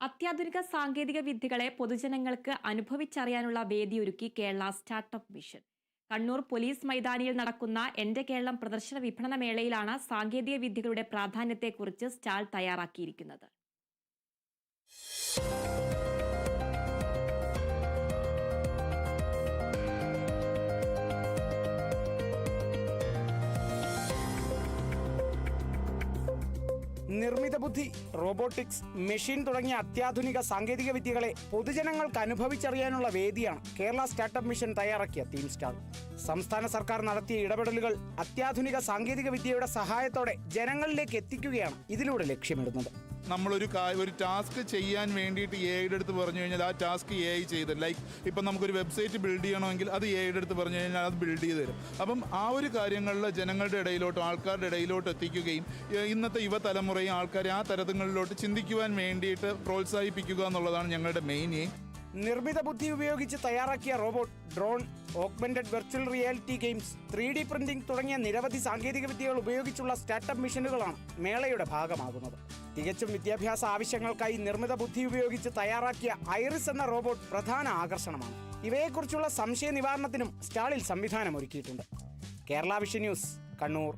അത്യാധുനിക സാങ്കേതിക വിദ്യകളെ പൊതുജനങ്ങൾക്ക് അനുഭവിച്ചറിയാനുള്ള വേദിയൊരുക്കി Kerala startup mission. Kannur police മൈതാനിയിൽ നടക്കുന്ന എന്റെ കേരളം പ്രദർശന വിപണന മേളയിലാണ് സാങ്കേതിക വിദ്യകളുടെ പ്രാധാന്യത്തെക്കുറിച്ച് സ്റ്റാൾ തയ്യാറാക്കിയിരിക്കുന്നത്. നിർമ്മിത ബുദ്ധി റോബോട്ടിക്സ് മെഷീൻ തുടങ്ങിയ അത്യാധുനിക സാങ്കേതിക വിദ്യകളെ പൊതുജനങ്ങൾക്ക് അനുഭവിച്ചറിയാനുള്ള വേദിയാണ് കേരള സ്റ്റാർട്ടപ്പ് മിഷൻ തയ്യാറാക്കിയ തീം സ്റ്റാർ. സംസ്ഥാന സർക്കാർ നടത്തിയ ഇടപെടലുകൾ അത്യാധുനിക സാങ്കേതിക വിദ്യയുടെ സഹായത്തോടെ ജനങ്ങളിലേക്ക് എത്തിക്കുകയാണ് ഇതിലൂടെ ലക്ഷ്യമിടുന്നത്. നമ്മളൊരു കാ ഒരു ടാസ്ക് ചെയ്യാൻ വേണ്ടിയിട്ട് എ ഐയുടെ അടുത്ത് പറഞ്ഞു കഴിഞ്ഞാൽ ആ ടാസ്ക് എ ഐ ചെയ്ത് ലൈക്ക് ഇപ്പം നമുക്കൊരു വെബ്സൈറ്റ് ബിൽഡ് ചെയ്യണമെങ്കിൽ അത് എ ഐയുടെ അടുത്ത് പറഞ്ഞു കഴിഞ്ഞാൽ അത് ബിൽഡ് ചെയ്ത് തരും. അപ്പം ആ ഒരു കാര്യങ്ങളിൽ ജനങ്ങളുടെ ഇടയിലോട്ട് ആൾക്കാരുടെ ഇടയിലോട്ട് എത്തിക്കുകയും ഇന്നത്തെ യുവതലമുറയും ആൾക്കാരെ ആ തരങ്ങളിലോട്ട് ചിന്തിക്കുവാൻ വേണ്ടിയിട്ട് പ്രോത്സാഹിപ്പിക്കുക എന്നുള്ളതാണ് ഞങ്ങളുടെ മെയിൻ എയിം നിർമ്മിത ബുദ്ധി ഉപയോഗിച്ച് തയ്യാറാക്കിയ robot drone augmented virtual reality games three D printing തുടങ്ങിയ നിരവധി സാങ്കേതിക വിദ്യകൾ ഉപയോഗിച്ചുള്ള സ്റ്റാർട്ടപ്പ് മിഷനുകളാണ് മേളയുടെ ഭാഗമാകുന്നത്. തികച്ചും വിദ്യാഭ്യാസ ആവശ്യങ്ങൾക്കായി നിർമ്മിത ബുദ്ധി ഉപയോഗിച്ച് തയ്യാറാക്കിയ ഐറിസ് എന്ന റോബോട്ട് പ്രധാന ആകർഷണമാണ്. ഇവയെക്കുറിച്ചുള്ള സംശയ നിവാരണത്തിനും സ്റ്റാളിൽ സംവിധാനം ഒരുക്കിയിട്ടുണ്ട് കേരള വിഷൻ ന്യൂസ് കണ്ണൂർ.